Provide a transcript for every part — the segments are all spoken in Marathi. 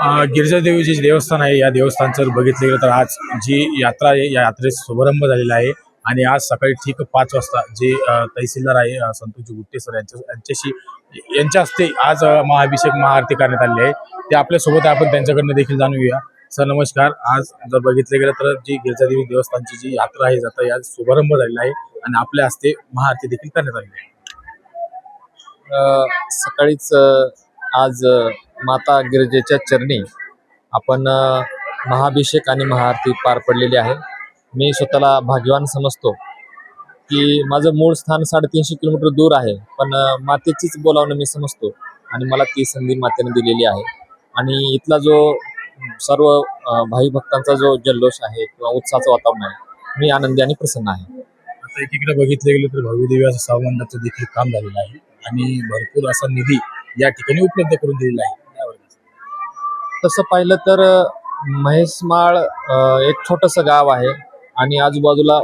गिरिजादेवीचे जे देवस्थान आहे या देवस्थानचं जर बघितलं गेलं तर आज जी यात्रा आहे या यात्रेचा शुभारंभ झालेला आहे. आणि आज सकाळी ठीक पाच वाजता जे तहसीलदार आहे संतोषजी गुट्टे सर यांच्या यांच्याशी यांच्या हस्ते आज महाअभिषेक महाआरती करण्यात आली आहे. ते आपल्यासोबत आपण त्यांच्याकडनं देखील जाणून घेऊया. सर नमस्कार. आज जर बघितलं गेलं तर जी गिरिजादेवी देवस्थानची जी यात्रा आहे जाता या शुभारंभ झालेला आहे. आणि आपल्या हस्ते महाआरती देखील करण्यात आलेली आहे. सकाळीच आज माता गिरजेच्या चरणी आपण महाभिषेक आणि महाआरती पार पडलेली आहे. मी स्वतःला भाग्यवान समजतो की माझं मूळ स्थान साडेतीनशे किलोमीटर दूर आहे पण मातेचीच बोलावणं मी समजतो आणि मला ती संधी मातेने दिलेली आहे. आणि इथला जो सर्व भाई भक्तांचा जो जल्लोष आहे किंवा उत्साहाचं वातावरण आहे मी आनंदी आणि प्रसन्न आहे. आता एकीकडे बघितलं गेलं तर भव्यदेवी असं सभामंडळाचं देखील काम झालेलं आहे आणि भरपूर असा निधी या ठिकाणी उपलब्ध करून दिलेला आहे. तसं पाहिलं तर महेशमाळ एक छोटंसं गाव आहे आणि आजूबाजूला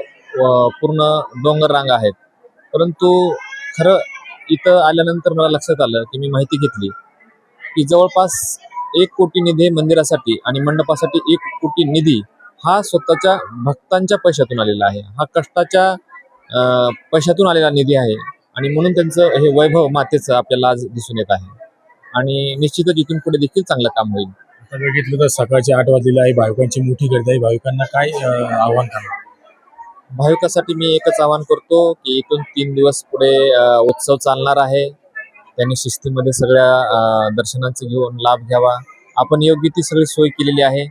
पूर्ण डोंगर रांग आहेत. परंतु खरं इथं आल्यानंतर मला लक्षात आलं की मी माहिती घेतली की जवळपास एक कोटी निधी मंदिरासाठी आणि मंडपासाठी एक कोटी निधी हा स्वतःच्या भक्तांच्या पैशातून आलेला आहे. हा कष्टाच्या पैशातून आलेला निधी आहे आणि म्हणून त्यांचं हे वैभव मातेचं आपल्याला आज दिसून येत आहे. आणि निश्चितच इथून पुढे देखील चांगलं काम होईल. आता बघितलं तर सकाळचे आठ वाजलेले आहे भाविकांची मोठी गर्दी आहे. भाविकांना काय अं, आव्हान करणार? भाविकासाठी मी एकच आवाहन करतो की इथून तीन दिवस पुढे अ, उत्सव चालणार आहे. त्यांनी शिस्तीमध्ये सगळ्या अ, दर्शनांचे घेऊन लाभ घ्यावा. आपण योग्य ती सगळी सोय केलेली आहे.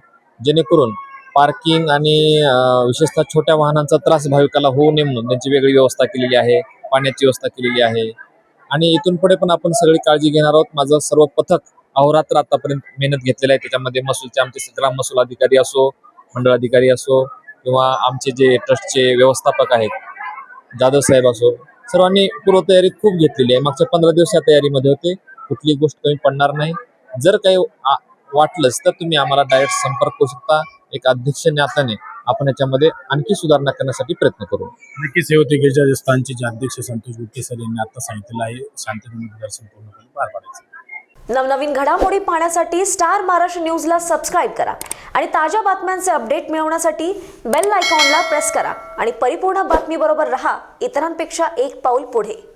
जेणेकरून पार्किंग आणि अ, विशेषतः छोट्या वाहनांचा त्रास भाविकाला होऊ नये म्हणून त्यांची वेगळी व्यवस्था केलेली आहे. पाण्याची व्यवस्था केलेली आहे. आणि इथून पुढे पण आपण सगळी काळजी घेणार आहोत. माझं सर्व पथक अहोरात्र आतापर्यंत मेहनत घेतलेलं आहे. त्याच्यामध्ये महसूलचे आमचे ग्राम महसूल अधिकारी असो मंडळ अधिकारी असो किंवा आमचे जे ट्रस्टचे व्यवस्थापक आहेत जाधव साहेब असो सर्वांनी पूर्वतयारी खूप घेतलेली आहे. मागच्या पंधरा दिवस या तयारीमध्ये होते. कुठली गोष्ट कमी पडणार नाही. जर काही वाटलंच तर तुम्ही आम्हाला डायरेक्ट संपर्क करू शकता. एक अध्यक्ष नात्याने आपण याच्यामध्ये आणखी सुधारणा करण्यासाठी प्रयत्न करू. नक्कीच हे देवस्थानचे जे अध्यक्ष संतोष गुप्ते सर यांनी आता सांगितलेलं आहे. शांततेमध्ये दर्शन पूर्णपणे पार पाडायचं. नवनवीन घडामोडी पाहण्यासाठी स्टार महाराष्ट्र न्यूजला सबस्क्राईब करा आणि ताज्या बातम्यांचे अपडेट मिळवण्यासाठी बेल आयकॉनला प्रेस करा. आणि परिपूर्ण बातमीबरोबर रहा. इतरांपेक्षा एक पाऊल पुढे.